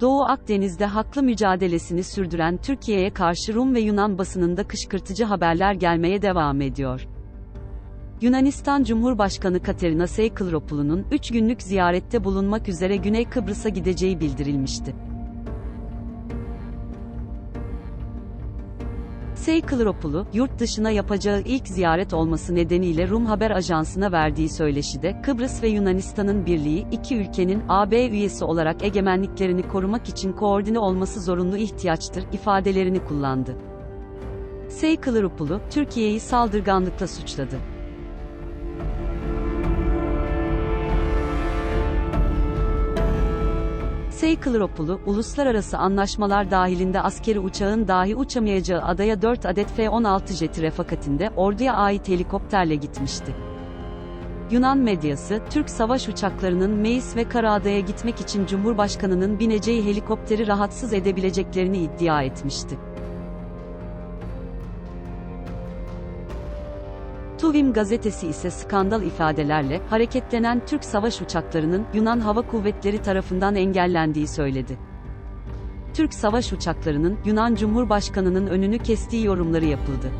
Doğu Akdeniz'de haklı mücadelesini sürdüren Türkiye'ye karşı Rum ve Yunan basınında kışkırtıcı haberler gelmeye devam ediyor. Yunanistan Cumhurbaşkanı Katerina Seykoğlu'nun 3 günlük ziyarette bulunmak üzere Güney Kıbrıs'a gideceği bildirilmişti. Seykoğlu, yurt dışına yapacağı ilk ziyaret olması nedeniyle Rum Haber Ajansı'na verdiği söyleşide, Kıbrıs ve Yunanistan'ın birliği, iki ülkenin AB üyesi olarak egemenliklerini korumak için koordine olması zorunlu ihtiyaçtır ifadelerini kullandı. Seykoğlu, Türkiye'yi saldırganlıkla suçladı. Seykoğlu, uluslararası anlaşmalar dahilinde askeri uçağın dahi uçamayacağı adaya 4 adet F-16 jeti refakatinde orduya ait helikopterle gitmişti. Yunan medyası, Türk savaş uçaklarının Meis ve Karaada'ya gitmek için Cumhurbaşkanı'nın bineceği helikopteri rahatsız edebileceklerini iddia etmişti. Tuvim gazetesi ise skandal ifadelerle, hareketlenen Türk savaş uçaklarının, Yunan Hava Kuvvetleri tarafından engellendiği söyledi. Türk savaş uçaklarının, Yunan Cumhurbaşkanı'nın önünü kestiği yorumları yapıldı.